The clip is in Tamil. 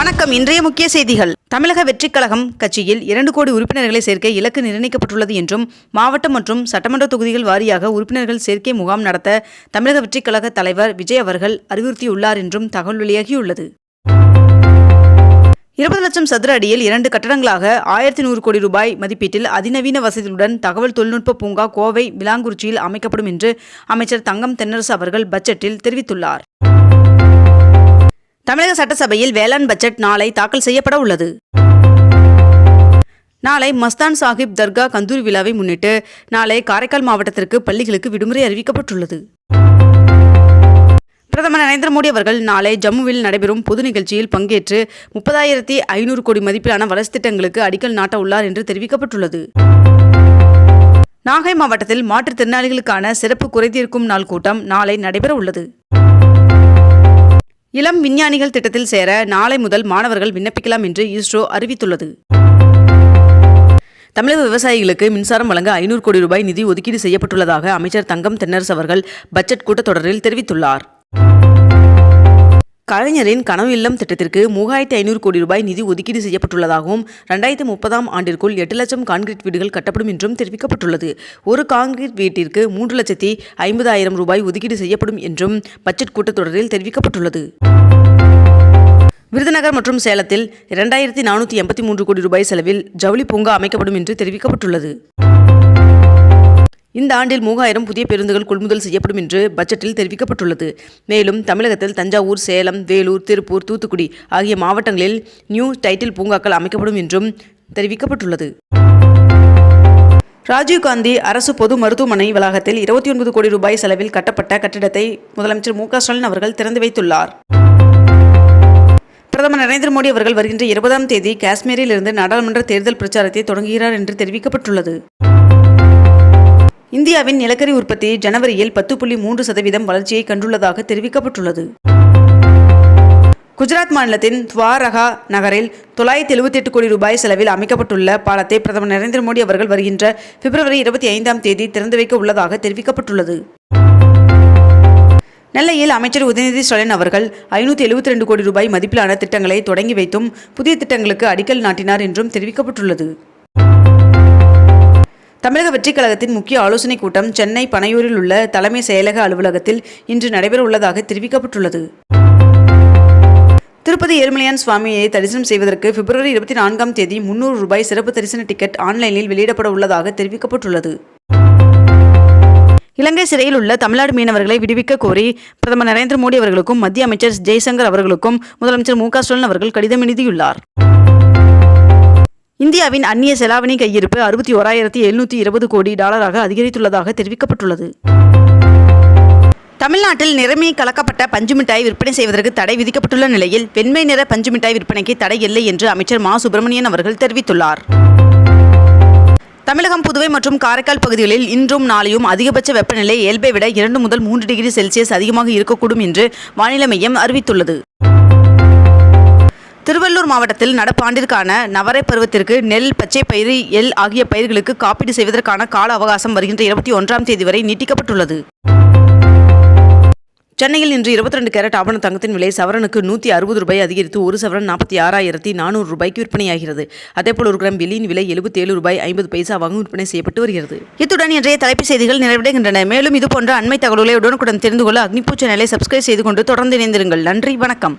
வணக்கம். இன்றைய முக்கிய செய்திகள். தமிழக வெற்றிக் கழகம் கட்சியில் இரண்டு கோடி உறுப்பினர்களை சேர்க்க இலக்கு நிர்ணயிக்கப்பட்டுள்ளது என்றும் மாவட்டம் மற்றும் சட்டமன்ற தொகுதிகள் வாரியாக உறுப்பினர்கள் சேர்க்கை முகாம் நடத்த தமிழக வெற்றிக் கழக தலைவர் விஜய் அவர்கள் அறிவுறுத்தியுள்ளார் என்றும் தகவல் வெளியாகியுள்ளது. இருபது லட்சம் சதுர அடியில் இரண்டு கட்டடங்களாக ஆயிரத்தி நூறு கோடி ரூபாய் மதிப்பீட்டில் அதிநவீன வசதியுடன் தகவல் தொழில்நுட்ப பூங்கா கோவை விலாங்குறிச்சியில் அமைக்கப்படும் என்று அமைச்சர் தங்கம் தென்னரசு அவர்கள் பட்ஜெட்டில் தெரிவித்துள்ளார். தமிழக சட்டசபையில் வேளாண் பட்ஜெட் நாளை தாக்கல் செய்யப்பட உள்ளது. நாளை மஸ்தான் சாஹிப் தர்கா கந்தூரி விழாவை முன்னிட்டு நாளை காரைக்கால் மாவட்டத்திற்கு பள்ளிகளுக்கு விடுமுறை அறிவிக்கப்பட்டுள்ளது. பிரதமர் நரேந்திர மோடி அவர்கள் நாளை ஜம்முவில் நடைபெறும் பொது நிகழ்ச்சியில் பங்கேற்று முப்பதாயிரத்தி ஐநூறு கோடி மதிப்பிலான வளர்ச்சி திட்டங்களுக்கு அடிக்கல் நாட்ட உள்ளார் என்று தெரிவிக்கப்பட்டுள்ளது. நாகை மாவட்டத்தில் மாற்றுத்திறனாளிகளுக்கான சிறப்பு குறைதீர்க்கும் நாள் கூட்டம் நாளை நடைபெற உள்ளது. இளம் விஞ்ஞானிகள் திட்டத்தில் சேர நாளை முதல் மாணவர்கள் விண்ணப்பிக்கலாம் என்று இஸ்ரோ அறிவித்துள்ளது. தமிழக விவசாயிகளுக்கு மின்சாரம் வழங்க ஐநூறு கோடி ரூபாய் நிதி ஒதுக்கீடு செய்யப்பட்டுள்ளதாக அமைச்சர் தங்கம் தென்னரசு அவர்கள் பட்ஜெட் கூட்டத்தொடரில் தெரிவித்துள்ளார். கலைஞரின் கனவு இல்லம் திட்டத்திற்கு மூவாயிரத்தி ஐநூறு கோடி ரூபாய் நிதி ஒதுக்கீடு செய்யப்பட்டுள்ளதாகவும் ரெண்டாயிரத்தி முப்பதாம் ஆண்டிற்குள் எட்டு லட்சம் கான்கிரீட் வீடுகள் கட்டப்படும் என்றும் தெரிவிக்கப்பட்டுள்ளது. ஒரு கான்கிரீட் வீட்டிற்கு மூன்று லட்சத்தி ஐம்பதாயிரம் ரூபாய் ஒதுக்கீடு செய்யப்படும் என்றும் பட்ஜெட் கூட்டத்தொடரில் தெரிவிக்கப்பட்டுள்ளது. விருதுநகர் மற்றும் சேலத்தில் இரண்டாயிரத்தி நானூற்றி எண்பத்தி மூன்று கோடி ரூபாய் செலவில் ஜவுளி பூங்கா அமைக்கப்படும் என்று தெரிவிக்கப்பட்டுள்ளது. இந்த ஆண்டில் மூவாயிரம் புதிய பேருந்துகள் கொள்முதல் செய்யப்படும் என்று பட்ஜெட்டில் தெரிவிக்கப்பட்டுள்ளது. மேலும் தமிழகத்தில் தஞ்சாவூர் சேலம் வேலூர் திருப்பூர் தூத்துக்குடி ஆகிய மாவட்டங்களில் நியூ டைட்டில் பூங்காக்கள் அமைக்கப்படும் என்றும் தெரிவிக்கப்பட்டுள்ளது. ராஜீவ்காந்தி அரசு பொது மருத்துவமனை வளாகத்தில் இருபத்தி ஒன்பது கோடி ரூபாய் செலவில் கட்டப்பட்ட கட்டிடத்தை முதலமைச்சர் மு ஸ்டாலின் அவர்கள் திறந்து வைத்துள்ளார். பிரதமர் நரேந்திர மோடி அவர்கள் வருகின்ற இருபதாம் தேதி காஷ்மீரில் இருந்து நாடாளுமன்ற தேர்தல் பிரச்சாரத்தை தொடங்குகிறார் என்று தெரிவிக்கப்பட்டுள்ளது. இந்தியாவின் நிலக்கரி உற்பத்தி ஜனவரியில் பத்து புள்ளி மூன்று சதவீதம் வளர்ச்சியை கண்டுள்ளதாக தெரிவிக்கப்பட்டுள்ளது. குஜராத் மாநிலத்தின் துவாரகா நகரில் தொள்ளாயிரத்தி எழுபத்தி எட்டு கோடி ரூபாய் செலவில் அமைக்கப்பட்டுள்ள பாலத்தை பிரதமர் நரேந்திர மோடி அவர்கள் வருகின்ற பிப்ரவரி இருபத்தி ஐந்தாம் தேதி திறந்து வைக்க உள்ளதாக தெரிவிக்கப்பட்டுள்ளது. நெல்லையில் அமைச்சர் உதயநிதி ஸ்டாலின் அவர்கள் ஐநூற்றி எழுபத்தி ரெண்டு கோடி ரூபாய் மதிப்பிலான திட்டங்களை தொடங்கி வைத்தும் புதிய திட்டங்களுக்கு அடிக்கல் நாட்டினார் என்றும் தெரிவிக்கப்பட்டுள்ளது. தமிழக வெற்றிக் கழகத்தின் முக்கிய ஆலோசனைக் கூட்டம் சென்னை பனையூரில் உள்ள தலைமை செயலக அலுவலகத்தில் இன்று நடைபெற உள்ளதாக தெரிவிக்கப்பட்டுள்ளது. திருப்பதி ஏழுமலையான் சுவாமியை தரிசனம் செய்வதற்கு பிப்ரவரி இருபத்தி நான்காம் தேதி முன்னூறு ரூபாய் சிறப்பு தரிசன டிக்கெட் ஆன்லைனில் வெளியிடப்பட உள்ளதாக தெரிவிக்கப்பட்டுள்ளது. இலங்கை சிறையில் உள்ள தமிழ்நாடு மீனவர்களை விடுவிக்க கோரி பிரதமர் நரேந்திர மோடி அவர்களுக்கும் மத்திய அமைச்சர் ஜெய்சங்கர் அவர்களுக்கும் முதலமைச்சர் மு க ஸ்டாலின் அவர்கள் கடிதம் எழுதியுள்ளார். இந்தியாவின் அந்நிய செலாவணி கையிருப்பு அறுபத்தி ஓராயிரத்தி எழுநூற்றி இருபது கோடி டாலராக அதிகரித்துள்ளதாக தெரிவிக்கப்பட்டுள்ளது. தமிழ்நாட்டில் நிறமே கலக்கப்பட்ட பஞ்சு மிட்டாய் விற்பனை செய்வதற்கு தடை விதிக்கப்பட்டுள்ள நிலையில் வெண்மை நிற பஞ்சு மிட்டாய் விற்பனைக்கு தடை இல்லை என்று அமைச்சர் மா. சுப்பிரமணியன் அவர்கள் தெரிவித்துள்ளார். தமிழகம் புதுவை மற்றும் காரைக்கால் பகுதிகளில் இன்றும் நாளையும் அதிகபட்ச வெப்பநிலை இயல்பை விட இரண்டு முதல் மூன்று டிகிரி செல்சியஸ் அதிகமாக இருக்கக்கூடும் என்று வானிலை மையம் அறிவித்துள்ளது. திருவள்ளூர் மாவட்டத்தில் நடப்பாண்டிற்கான நவரை பருவத்திற்கு நெல் பச்சை பயிறு எல் ஆகிய பயிர்களுக்கு காப்பீடு செய்வதற்கான கால அவகாசம் வருகின்ற இருபத்தி ஒன்றாம் தேதி வரை நீட்டிக்கப்பட்டுள்ளது. சென்னையில் இன்று இருபத்தி ரெண்டு கேரட் ஆபண தங்கத்தின் விலை சவரனுக்கு நூற்றி அறுபது ரூபாய் அதிகரித்து ஒரு சவரன் நாற்பத்தி ஆறாயிரத்தி நானூறு ரூபாய்க்கு விற்பனையாகிறது. அதேபோல் ஒரு கிராம் வெள்ளியின் விலை எழுபத்தேழு ரூபாய் ஐம்பது பைசாவாகவும் விற்பனை செய்யப்பட்டு வருகிறது. இத்துடன் இன்றைய தலைப்புச் செய்திகள் நிறைவடைகின்றன. மேலும் இதுபோன்ற அண்மை தகவல்களை உடனுக்குடன் தெரிந்து கொள்ள அக்னிபூ சேனலை சப்ஸ்கிரைப் செய்து கொண்டு தொடர்ந்து இணைந்திருங்கள். நன்றி வணக்கம்.